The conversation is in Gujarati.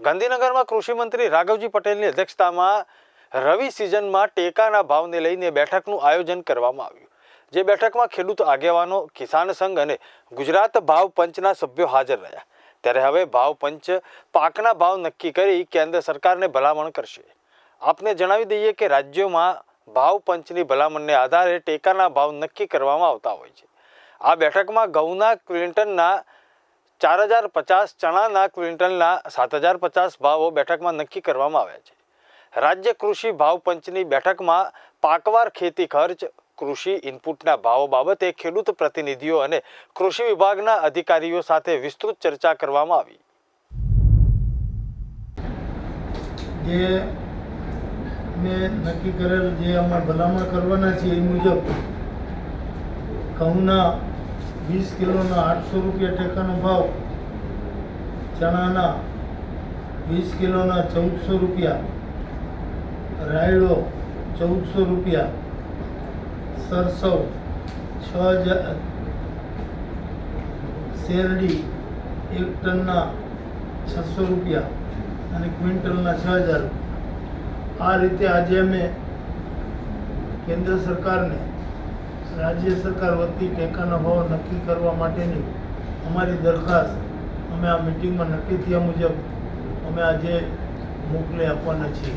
ગાંધીનગરમાં કૃષિમંત્રી રાઘવજી પટેલની અધ્યક્ષતામાં રવિ સિઝનમાં ટેકાના ભાવને લઈને બેઠકનું આયોજન કરવામાં આવ્યું. જે બેઠકમાં ખેડૂત આગેવાનો, કિસાન સંઘ અને ગુજરાત ભાવ પંચના સભ્યો હાજર રહ્યા. ત્યારે હવે ભાવ પંચ પાકના ભાવ નક્કી કરી કેન્દ્ર સરકારને ભલામણ કરશે. આપને જણાવી દઈએ કે રાજ્યોમાં ભાવ પંચની ભલામણને આધારે ટેકાના ભાવ નક્કી કરવામાં આવતા હોય છે. આ બેઠકમાં ઘઉંના ક્વિન્ટલના ચાર હજાર પચાસ ચણાના ક્વિન્ટલના સાત હજાર પચાસ ભાવો બેઠકમાં નક્કી કરવામાં આવ્યા છે. રાજ્ય કૃષિ ભાવ પંચની બેઠકમાં પાકવાર ખેતી ખર્ચ, કૃષિ ઇનપુટના ભાવો બાબતે ખેડૂત પ્રતિનિધિઓ અને કૃષિ વિભાગના અધિકારીઓ સાથે વિસ્તૃત ચર્ચા કરવામાં આવી. જે નક્કી કરેલ જે અમે ભલામણ કરવાના છે એ મુજબ ઘઉંના વીસ કિલોના આઠસો રૂપિયા ટેકાનો ભાવ, ચણાના વીસ કિલોના ચૌદસો રૂપિયા, રાયડો ચૌદસો રૂપિયા, સરસવ છ હજાર શેરડી એક ટનના છસો રૂપિયા અને ક્વિન્ટલના છ હજાર આ રીતે આજે અમે કેન્દ્ર સરકારને રાજ્ય સરકાર વતી ટેકાના ભાવ નક્કી કરવા માટેની અમારી દરખાસ્ત અમે આ મિટિંગમાં નક્કી થયા મુજબ અમે આજે મોકલી આપવાના છીએ.